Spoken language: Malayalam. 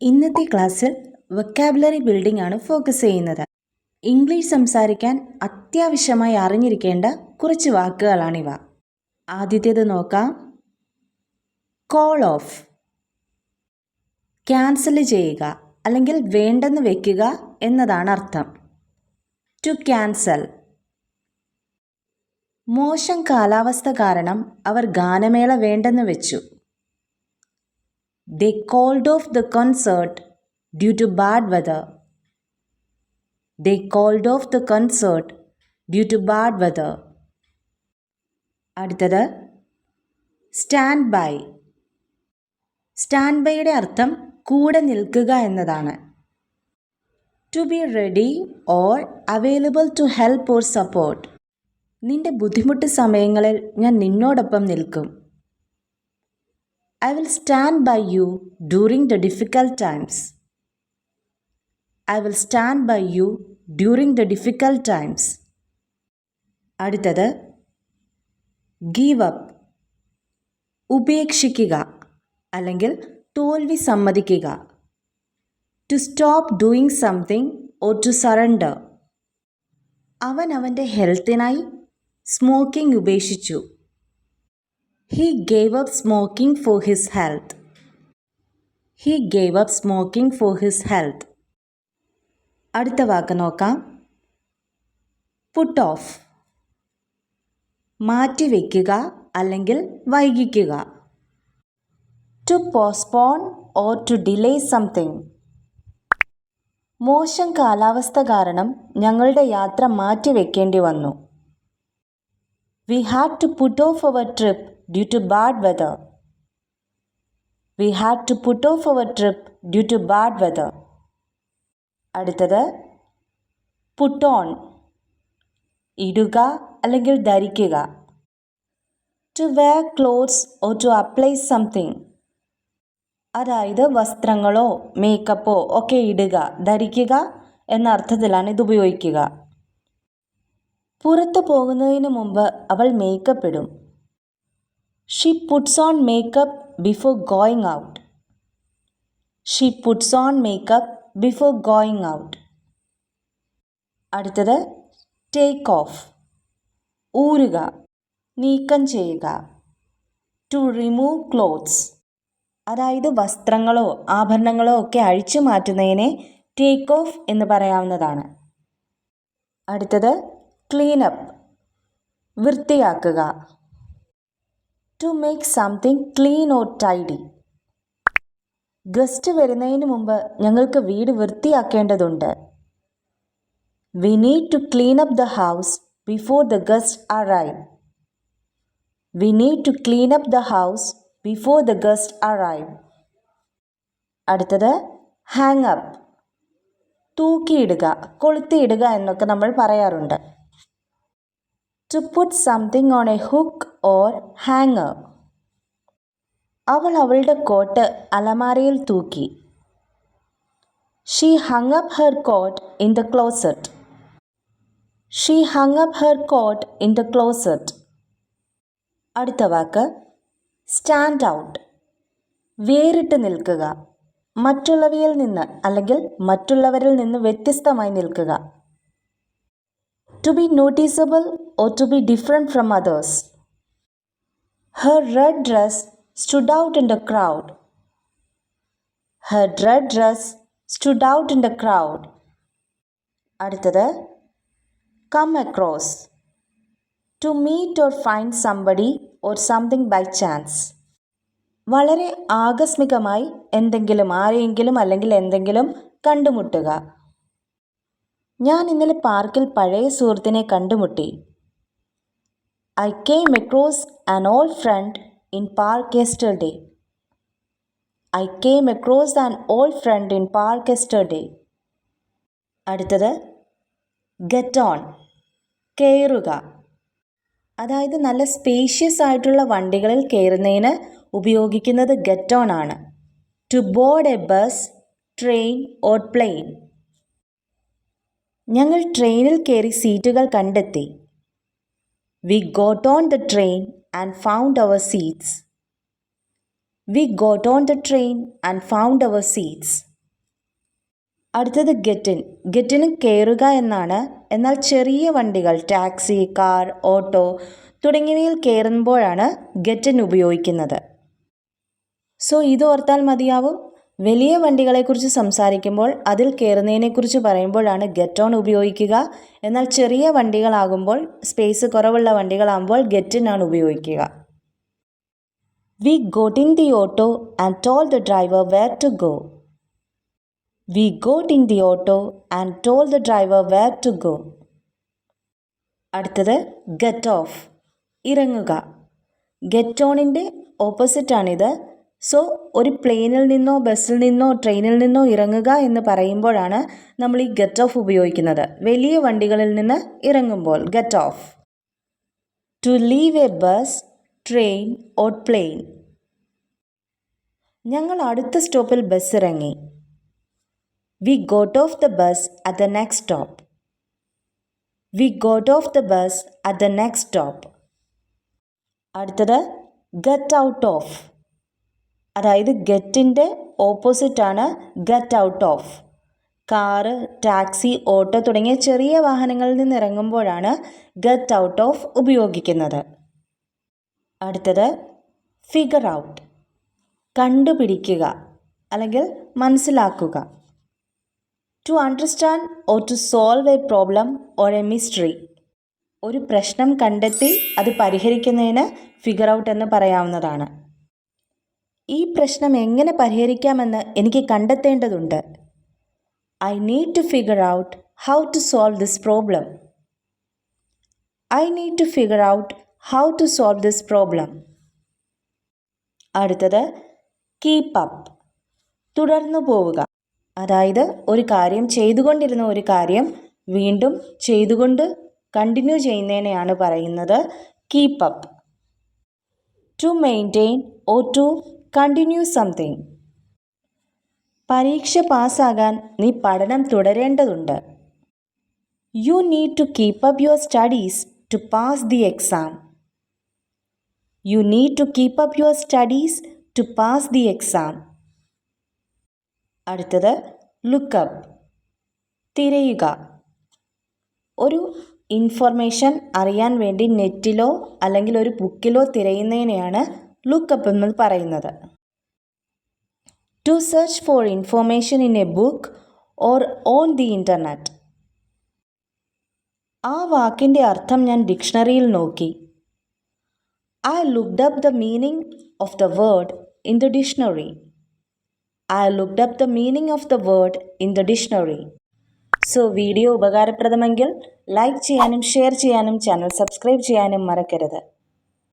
ഇന്നത്തെ ക്ലാസ്സിൽ വൊക്കാബുലറി ബിൽഡിംഗ് ആണ് ഫോക്കസ് ചെയ്യുന്നത്. ഇംഗ്ലീഷ് സംസാരിക്കാൻ അത്യാവശ്യമായി അറിഞ്ഞിരിക്കേണ്ട കുറച്ച് വാക്കുകളാണിവ. ആദ്യത്തേത് നോക്കാം. കോൾ ഓഫ് ക്യാൻസൽ ചെയ്യുക അല്ലെങ്കിൽ വേണ്ടെന്ന് വെക്കുക എന്നതാണ് അർത്ഥം. ടു ക്യാൻസൽ മോശം കാലാവസ്ഥ കാരണം അവർ ഗാനമേള വേണ്ടെന്ന് വെച്ചു. They called off the concert due to bad weather. They called off the concert due to bad weather. അടുത്തത് സ്റ്റാൻഡ് ബൈ സ്റ്റാൻഡ് ബൈയുടെ അർത്ഥം കൂടെ നിൽക്കുക എന്നതാണ് to be ready or available to help or support നിന്റെ ബുദ്ധിമുട്ട് സമയങ്ങളിൽ ഞാൻ നിന്നോടൊപ്പം നിൽക്കും I will stand by you during the difficult times. I will stand by you during the difficult times. അടുത്തത് ഗീവ് അപ്പ് ഉപേക്ഷിക്കുക അല്ലെങ്കിൽ തോൽവി സമ്മതിക്കുക to stop doing something or to surrender അവൻ അവന്റെ ഹെൽത്തിനായി സ്മോക്കിംഗ് ഉപേക്ഷിച്ചു He gave up smoking for his health he gave up smoking for his health അടുത്ത വാക്ക് നോക്കാം. പുട്ട് ഓഫ് മാറ്റിവെക്കുക അല്ലെങ്കിൽ വൈകിക്കുക. To postpone or to delay something മോശം കാലാവസ്ഥ കാരണം ഞങ്ങളുടെ യാത്ര മാറ്റിവെക്കേണ്ടി വന്നു. We had to put off our trip due to bad weather. We had to put off our trip due to bad weather. അടുത്തത് പുട്ട് ഓൺ ഇടുക അല്ലെങ്കിൽ ധരിക്കുക to wear clothes or to apply something അതായത് വസ്ത്രങ്ങളോ മേക്കപ്പോ ഒക്കെ ഇടുക ധരിക്കുക എന്ന അർത്ഥത്തിലാണ് ഇത് ഉപയോഗിക്കുക പുറത്തു പോകുന്നതിന് മുമ്പ് അവൾ മേക്കപ്പ് ഇടും She puts on makeup before going out She puts on makeup before going out അടുത്തത് ടേക്ക് ഓഫ് ഊരുക നീക്കം ചെയ്യുക. ടു റിമൂവ് ക്ലോത്ത്സ് അതായത് വസ്ത്രങ്ങളോ ആഭരണങ്ങളോ ഒക്കെ അഴിച്ചു മാറ്റുന്നതിനെ ടേക്ക് ഓഫ് എന്ന് പറയാവുന്നതാണ്. അടുത്തത് ക്ലീനപ്പ് വൃത്തിയാക്കുക. To make something clean or tidy guest വരുന്നതിന് മുമ്പ് ഞങ്ങൾക്ക് വീട് വൃത്തിയാക്കേണ്ടതുണ്ട്. We need to clean up the house before the guest arrive we need to clean up the house before the guest arrive അടുത്തത് ഹാങ് അപ്പ് തൂക്കിയിടുക കൊളുത്തിയിടുക എന്നൊക്കെ നമ്മൾ പറയാറുണ്ട്. To put something on a hook or hanger അവൾ അവളുടെ കോട്ട് അലമാരയിൽ തൂക്കി. She hung up her coat in the closet she hung up her coat in the closet അടുത്ത വാക്ക് സ്റ്റാൻഡ് ഔട്ട് വേറിട്ട് നിൽക്കുക. മറ്റുള്ളവയിൽ നിന്ന് അല്ലെങ്കിൽ മറ്റുള്ളവരിൽ നിന്ന് വ്യത്യസ്തമായി നിൽക്കുക. To be noticeable or to be different from others. Her red dress stood out in the crowd. Her red dress stood out in the crowd. അടുത്തത് come across to meet or find somebody or something by chance വളരെ ആകസ്മികമായി എന്തെങ്കിലും ആരെയെങ്കിലും അല്ലെങ്കിൽ എന്തെങ്കിലും കണ്ടുമുട്ടുക ഞാൻ ഇന്നലെ പാർക്കിൽ പഴയ സുഹൃത്തിനെ കണ്ടുമുട്ടി I came across an old friend in park yesterday. I came across an old friend in park yesterday. അടുത്തത് ഗെറ്റ് ഓൺ കയറുക അതായത് നല്ല സ്പേഷ്യസ് ആയിട്ടുള്ള വണ്ടികളിൽ കയറുന്നതിന് ഉപയോഗിക്കുന്നത് ഗെറ്റ് ഓൺ ആണ് to board a bus train or plane ഞങ്ങൾ ട്രെയിനിൽ കയറി സീറ്റുകൾ കണ്ടെത്തി we got on the train and found our seats we got on the train and found our seats അടുത്തത് ഗെറ്റിൻ ഗെറ്റിന് കയറുക എന്നാണ്. എന്നാൽ ചെറിയ വണ്ടികൾ ടാക്സി കാർ ഓട്ടോ തുടങ്ങിയവയിൽ കയറുമ്പോഴാണ് ഗെറ്റിൻ ഉപയോഗിക്കുന്നത്. സോ ഇത് ഓർത്താൽ മതിയാവും. വലിയ വണ്ടികളെക്കുറിച്ച് സംസാരിക്കുമ്പോൾ അതിൽ കയറുന്നതിനെക്കുറിച്ച് പറയുമ്പോഴാണ് ഗെറ്റ് ഓൺ ഉപയോഗിക്കുക. എന്നാൽ ചെറിയ വണ്ടികളാകുമ്പോൾ സ്പേസ് കുറവുള്ള വണ്ടികളാകുമ്പോൾ ഗെറ്റിനാണ് ഉപയോഗിക്കുക. We got in the auto and told the driver where to go. We got in the auto and told the driver where to go. അടുത്തത് ഗെറ്റ് ഓഫ്. ഇറങ്ങുക. ഗെറ്റ് ഓണിന്റെ ഓപ്പോസിറ്റാണിത്. സോ ഒരു പ്ലെയിനിൽ നിന്നോ ബസ്സിൽ നിന്നോ ട്രെയിനിൽ നിന്നോ ഇറങ്ങുക എന്ന് പറയുമ്പോഴാണ് നമ്മൾ ഈ ഗെറ്റ് ഓഫ് ഉപയോഗിക്കുന്നത്. വലിയ വണ്ടികളിൽ നിന്ന് ഇറങ്ങുമ്പോൾ get off to leave a bus train or plane ഞങ്ങൾ അടുത്ത സ്റ്റോപ്പിൽ ബസ് ഇറങ്ങി. We got off the bus at the next stop we got off the bus at the next stop അടുത്തത് ഗെറ്റ് ഔട്ട് ഓഫ് അതായത് ഗെറ്റിന്റെ ഓപ്പോസിറ്റാണ് get out of. Car taxi auto തുടങ്ങിയ ചെറിയ വാഹനങ്ങളിൽ നിന്ന് ഇറങ്ങുമ്പോഴാണ് ഗെറ്റ് ഔട്ട് ഓഫ് ഉപയോഗിക്കുന്നത്. അടുത്തത് ഫിഗർ ഔട്ട്. കണ്ടുപിടിക്കുക അല്ലെങ്കിൽ മനസ്സിലാക്കുക. To understand or to solve a problem or a mystery. ഒരു പ്രശ്നം കണ്ടെത്തി അത് പരിഹരിക്കുന്നതിന് ഫിഗർ ഔട്ട് എന്ന് പറയാവുന്നതാണ്. ഈ പ്രശ്നം എങ്ങനെ പരിഹരിക്കാമെന്ന് എനിക്ക് കണ്ടെത്തേണ്ടതുണ്ട്. I need to figure out how to solve this problem I need to figure out how to solve this problem അടുത്തത് കീപ്പ് അപ്പ് തുടർന്നു പോവുക. അതായത് ഒരു കാര്യം ചെയ്തുകൊണ്ടിരുന്ന ഒരു കാര്യം വീണ്ടും ചെയ്തുകൊണ്ട് കണ്ടിന്യൂ ചെയ്യുന്നതിനെയാണ് പറയുന്നത് keep up to maintain or to continue something. പരീക്ഷ പാസ്സാകാൻ നീ പഠനം തുടരേണ്ടതുണ്ട്. You need to keep up your studies to pass the exam. You need to keep up your studies to pass the exam. അടുത്തത് ലുക്കപ്പ് തിരയുക. ഒരു ഇൻഫർമേഷൻ അറിയാൻ വേണ്ടി നെറ്റിലോ അല്ലെങ്കിൽ ഒരു ബുക്കിലോ തിരയുന്നതിനെയാണ് ലുക്കപ്പ് എന്ന് പറയുന്നത്. To search for information in a book or on the internet ആ വാക്കിന്റെ അർത്ഥം ഞാൻ ഡിക്ഷണറിയിൽ നോക്കി. I looked up the meaning of the word in the dictionary I looked up the meaning of the word in the dictionary so video ഉപകാരപ്രദമെങ്കിൽ like ചെയ്യാനും ഷെയർ ചെയ്യാനും ചാനൽ സബ്സ്ക്രൈബ് ചെയ്യാനും മറക്കരുത്.